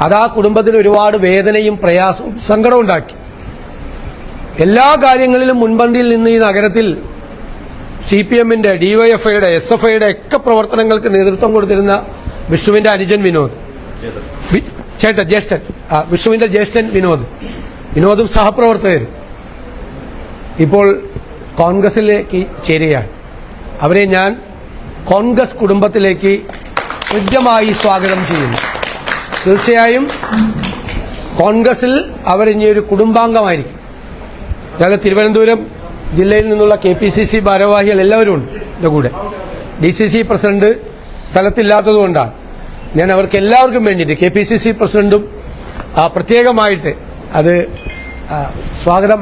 അത് ആ കുടുംബത്തിന് ഒരുപാട് വേദനയും പ്രയാസവും സങ്കടവും ഉണ്ടാക്കി. എല്ലാ കാര്യങ്ങളിലും മുൻപന്തിയിൽ നിന്ന് ഈ നഗരത്തിൽ സി പി എമ്മിന്റെ ഡിവൈഎഫ്ഐയുടെ എസ് എഫ് ഐയുടെ ഒക്കെ പ്രവർത്തനങ്ങൾക്ക് നേതൃത്വം കൊടുത്തിരുന്ന വിഷ്ണുവിന്റെ അനുജൻ വിനോദ്. ചേട്ടൻ ജ്യേഷ്ഠൻ. വിഷ്ണുവിന്റെ ജ്യേഷ്ഠൻ വിനോദ്. വിനോദും സഹപ്രവർത്തകരും. ഇപ്പോൾ കോൺഗ്രസിലേക്ക് ചേരുകയാണ്. അവരെ ഞാൻ കോൺഗ്രസ് കുടുംബത്തിലേക്ക് ഹൃദ്യമായി സ്വാഗതം ചെയ്യുന്നു. തീർച്ചയായും കോൺഗ്രസിൽ അവരിനി ഒരു കുടുംബാംഗമായിരിക്കും. ഞങ്ങൾ തിരുവനന്തപുരം ജില്ലയിൽ നിന്നുള്ള കെ പി സി സി ഭാരവാഹികൾ എല്ലാവരും ഉണ്ട് എന്റെ കൂടെ. ഡി സി സി പ്രസിഡന്റ് സ്ഥലത്തില്ലാത്തതുകൊണ്ടാണ് ഞാൻ അവർക്ക് എല്ലാവർക്കും വേണ്ടിയിട്ട് കെ പി സി സി പ്രസിഡന്റും പ്രത്യേകമായിട്ട് അത് സ്വാഗതം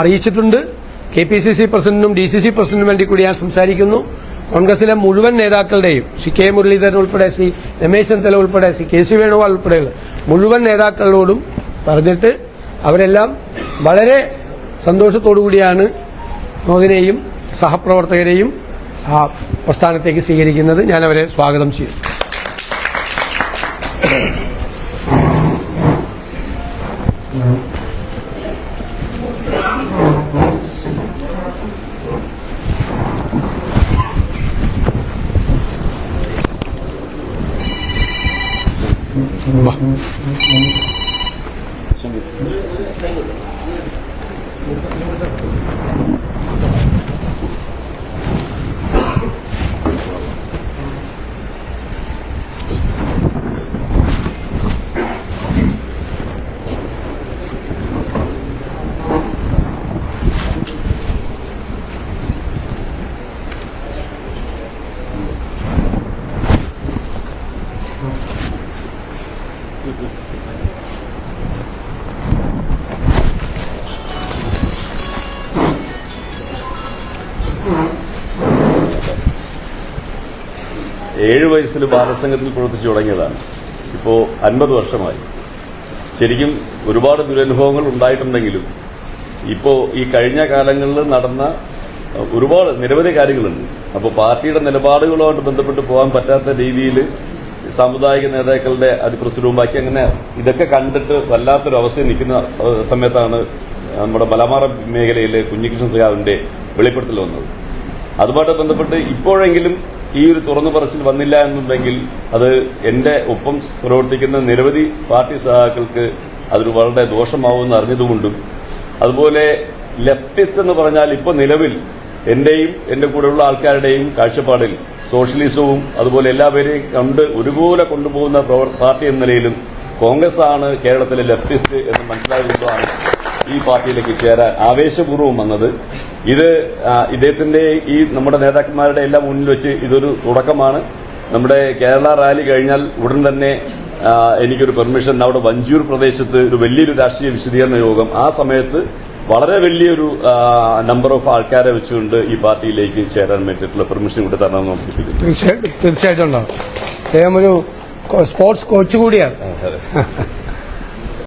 അറിയിച്ചിട്ടുണ്ട്. കെ പി സി സി പ്രസിഡന്റും ഡി സി സി പ്രസിഡന്റിനും വേണ്ടി കൂടി ഞാൻ സംസാരിക്കുന്നു. കോൺഗ്രസിലെ മുഴുവൻ നേതാക്കളുടെയും ശ്രീ കെ മുരളീധരൻ ഉൾപ്പെടെ ശ്രീ രമേശ് ചെന്നിത്തല ഉൾപ്പെടെ ശ്രീ കെ സി വേണുഗോപാൽ ഉൾപ്പെടെയുള്ള മുഴുവൻ നേതാക്കളോടും പറഞ്ഞിട്ട് അവരെല്ലാം വളരെ സന്തോഷത്തോടുകൂടിയാണ് മോദിനെയും സഹപ്രവർത്തകരെയും ആ പ്രസ്ഥാനത്തേക്ക് സ്വീകരിക്കുന്നത്. ഞാൻ അവരെ സ്വാഗതം ചെയ്യും വാ. ശരി ഏഴ് വയസ്സിൽ ബാലസംഘത്തിൽ പ്രവർത്തിച്ചു തുടങ്ങിയതാണ്. ഇപ്പോ അൻപത് വർഷമായി. ശരിക്കും ഒരുപാട് ദുരനുഭവങ്ങൾ ഉണ്ടായിട്ടുണ്ടെങ്കിലും ഇപ്പോ ഈ കഴിഞ്ഞ കാലങ്ങളിൽ നടന്ന ഒരുപാട് നിരവധി കാര്യങ്ങളുണ്ട്. അപ്പോൾ പാർട്ടിയുടെ നിലപാടുകളുമായിട്ട് ബന്ധപ്പെട്ട് പോകാൻ പറ്റാത്ത രീതിയിൽ സാമുദായിക നേതാക്കളുടെ അതിപ്രസുരവും ബാക്കി അങ്ങനെ ഇതൊക്കെ കണ്ടിട്ട് വല്ലാത്തൊരു അവസ്ഥയിൽ നിൽക്കുന്ന സമയത്താണ് നമ്മുടെ മലമാറ മേഖലയിലെ കുഞ്ഞികൃഷ്ണൻ സഖാവിന്റെ വെളിപ്പെടുത്തൽ വന്നത്. അതുമായിട്ട് ബന്ധപ്പെട്ട് ഇപ്പോഴെങ്കിലും ഈ ഒരു തുറന്നു പറച്ചിൽ വന്നില്ല എന്നുണ്ടെങ്കിൽ അത് എന്റെ ഒപ്പം പ്രവർത്തിക്കുന്ന നിരവധി പാർട്ടി സഹാക്കൾക്ക് അതൊരു വളരെ ദോഷമാവുമെന്ന് അറിഞ്ഞതുകൊണ്ടും അതുപോലെ ലെഫ്റ്റിസ്റ്റ് എന്ന് പറഞ്ഞാൽ ഇപ്പോൾ നിലവിൽ എന്റെയും എന്റെ കൂടെയുള്ള ആൾക്കാരുടെയും കാഴ്ചപ്പാടിൽ സോഷ്യലിസവും അതുപോലെ എല്ലാവരെയും കണ്ട് ഒരുപോലെ കൊണ്ടുപോകുന്ന പാർട്ടി എന്ന നിലയിലും കോൺഗ്രസ് ആണ് കേരളത്തിലെ ലെഫ്റ്റിസ്റ്റ് എന്ന് മനസ്സിലായതുകൊണ്ടാണ് ഈ പാർട്ടിയിലേക്ക് ചേരാൻ ആവേശപൂർവം വന്നത്. ഇത് ഇദ്ദേഹത്തിന്റെ ഈ നമ്മുടെ നേതാക്കന്മാരുടെ എല്ലാം മുന്നിൽ വെച്ച് ഇതൊരു തുടക്കമാണ്. നമ്മുടെ കേരള റാലി കഴിഞ്ഞാൽ ഉടൻ തന്നെ എനിക്കൊരു പെർമിഷൻ. അവിടെ വഞ്ചൂർ പ്രദേശത്ത് ഒരു വലിയൊരു രാഷ്ട്രീയ വിശദീകരണ യോഗം ആ സമയത്ത് വളരെ വലിയൊരു നമ്പർ ഓഫ് ആൾക്കാരെ വെച്ചുകൊണ്ട് ഈ പാർട്ടിയിലേക്ക് ചേരാൻ വേണ്ടിയിട്ടുള്ള പെർമിഷൻ കൂടി തരണം തീർച്ചയായിട്ടും തീർച്ചയായിട്ടും ഉണ്ടാവും. അദ്ദേഹം ഒരു സ്പോർട്സ് കോച്ച് കൂടിയാണ്.